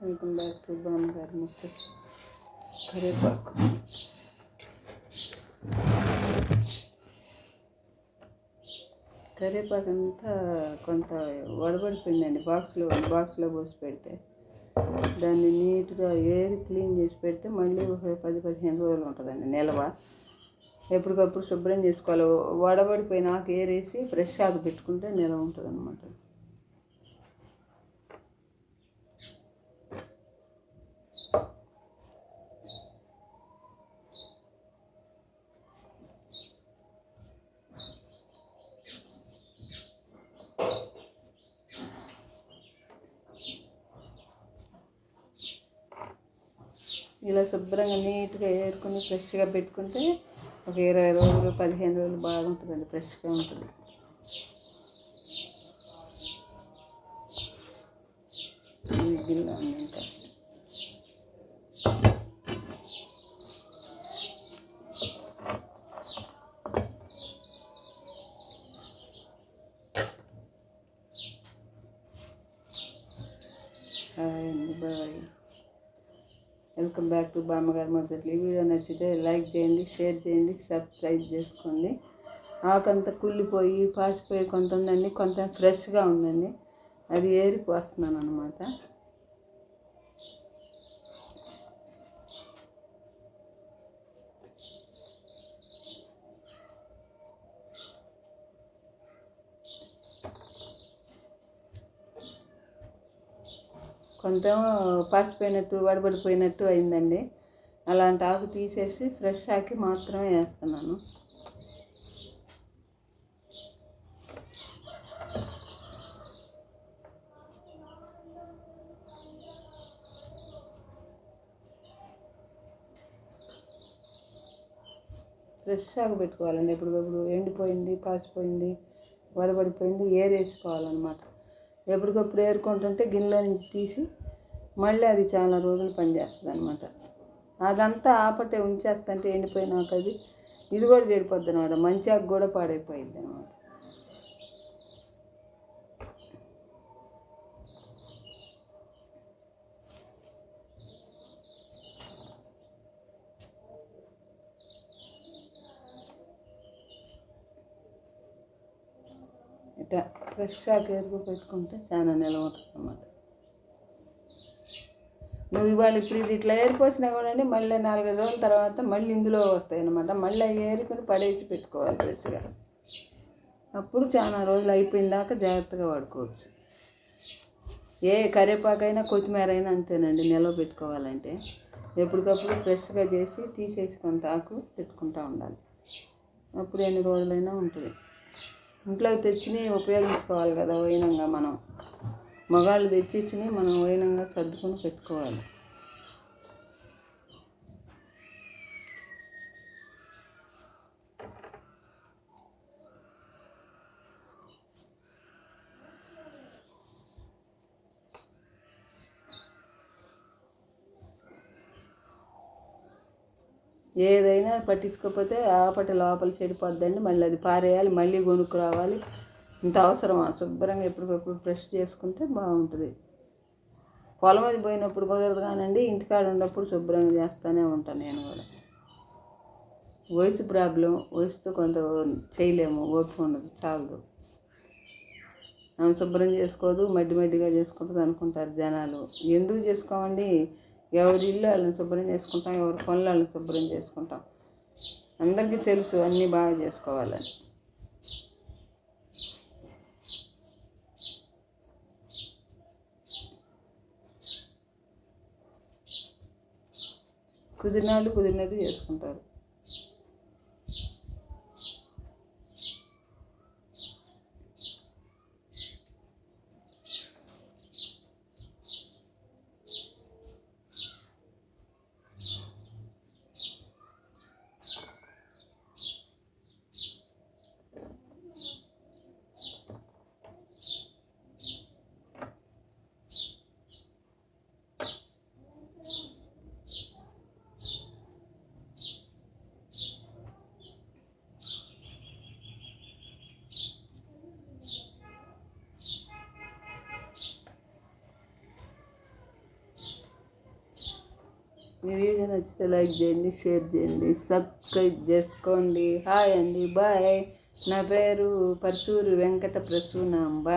Welcome back to బామ్మగారు ముచ్చట కరివేపాకు కరివేపాకు అంతా కొంత వడబడిపోయిందండి. బాక్స్లో బాక్స్లో పోసి పెడితే. దాన్ని నీట్గా ఏరి క్లీన్ చేసి పెడితే మళ్ళీ ఒక పది పదిహేను రోజులు ఉంటుందండి నిల్వ. ఎప్పటికప్పుడు శుభ్రం చేసుకోవాలి. వడబడిపోయిన ఆకు ఏరేసి ఫ్రెష్ ఆకు పెట్టుకుంటే నిల్వ ఉంటుంది అనమాట ఇలా శుభ్రంగా నీట్గా ఏరుకొని ఫ్రెష్గా పెట్టుకుంటే ఒక ఇరవై రోజులు పదిహేను రోజులు బాగుంటుందండి ఫ్రెష్గా ఉంటుంది. ఇది ఉంది ఇంకా. హాయ్ అండి బాయ్. వెల్కమ్ బ్యాక్ టు బామ్మగారి మొదటి ఈ వీడియో నచ్చితే లైక్ చేయండి షేర్ చేయండి సబ్స్క్రైబ్ చేసుకోండి. ఆకంతా కుళ్ళిపోయి పాచిపోయి కొంత ఉందండి కొంత ఫ్రెష్గా ఉందండి. అది ఏరిపోస్తున్నాను అనమాట కొంచెం పాసిపోయినట్టు వడబడిపోయినట్టు అయిందండి. అలాంటి ఆకు తీసేసి ఫ్రెష్ ఆకి మాత్రమే వేస్తున్నాను. ఫ్రెష్ ఆకు పెట్టుకోవాలండి. ఎప్పటికప్పుడు ఎండిపోయింది పాసిపోయింది వడబడిపోయింది ఏరేసుకోవాలన్నమాట. ఎప్పటికప్పుడు ఏరుకుంటుంటే గిన్నెలో నుంచి తీసి మళ్ళీ అది చాలా రోజులు పనిచేస్తుంది అనమాట అదంతా ఆపటే ఉంచేస్తుంటే ఎండిపోయినాక అది ఇది కూడా చెడిపోద్ది అనమాట మంచి ఆకు కూడా పాడైపోయింది అనమాట ఇట్లా ఫ్రెష్గా కేర్గా పెట్టుకుంటే చాలా నిలవ ఉంటుంది అన్నమాట నువ్వు ఇవాళ ఇప్పుడు ఇది ఇట్లా ఏరిపోసినా కూడా అండి మళ్ళీ నాలుగైదు రోజుల తర్వాత మళ్ళీ ఇందులో వస్తాయి అన్నమాట మళ్ళీ అవి ఏరుకొని పడేసి పెట్టుకోవాలి ఫ్రెష్గా. అప్పుడు చాలా రోజులు అయిపోయిన దాకా జాగ్రత్తగా వాడుకోవచ్చు. ఏ కరివేపాకైనా కొత్తిమీర అయినా అంతేనండి నిల్వ పెట్టుకోవాలంటే. ఎప్పటికప్పుడు ఫ్రెష్గా చేసి తీసేసుకొని తాకు ఆకు పెట్టుకుంటూ ఉండాలి. అప్పుడు ఎన్ని రోజులైనా ఉంటుంది. ఇంట్లో తెచ్చిని ఉపయోగించుకోవాలి కదా వైనంగా మనం. మగాళ్ళు తెచ్చిచ్చిని మనం వైనంగా సర్దుకొని పెట్టుకోవాలి. ఏదైనా పట్టించుకోకపోతే ఆపటి లోపల చెడిపోద్దండి. మళ్ళీ అది పారేయాలి మళ్ళీ కొనుక్కు రావాలి. ఇంత అవసరమా? శుభ్రంగా ఎప్పటికప్పుడు బ్రష్ చేసుకుంటే బాగుంటుంది. పొలం అది పోయినప్పుడు కుదరదు కానండి ఇంటికాడ ఉన్నప్పుడు శుభ్రంగా చేస్తూనే ఉంటాను నేను కూడా. వయసు ప్రాబ్లం వయసుతో కొంత చేయలేము ఓపిక ఉండదు చాలదు. ఆమె శుభ్రం చేసుకోదు మడ్డి మడ్డిగా చేసుకుంటుంది అనుకుంటారు జనాలు. ఎందుకు చేసుకోమండి? ఎవరి ఇల్లు వాళ్ళని శుభ్రం చేసుకుంటాం ఎవరి పనులు వాళ్ళని శుభ్రం చేసుకుంటాం. అందరికీ తెలుసు అన్నీ బాగా చేసుకోవాలని. కుదిరినాళ్ళు కుదిరినట్టు చేసుకుంటారు. మీ వీడియో నచ్చితే లైక్ చేయండి షేర్ చేయండి సబ్స్క్రైబ్ చేసుకోండి. హాయ్ అండి బాయ్. నా పేరు పర్చూరు వెంకట ప్రసూనాంబ.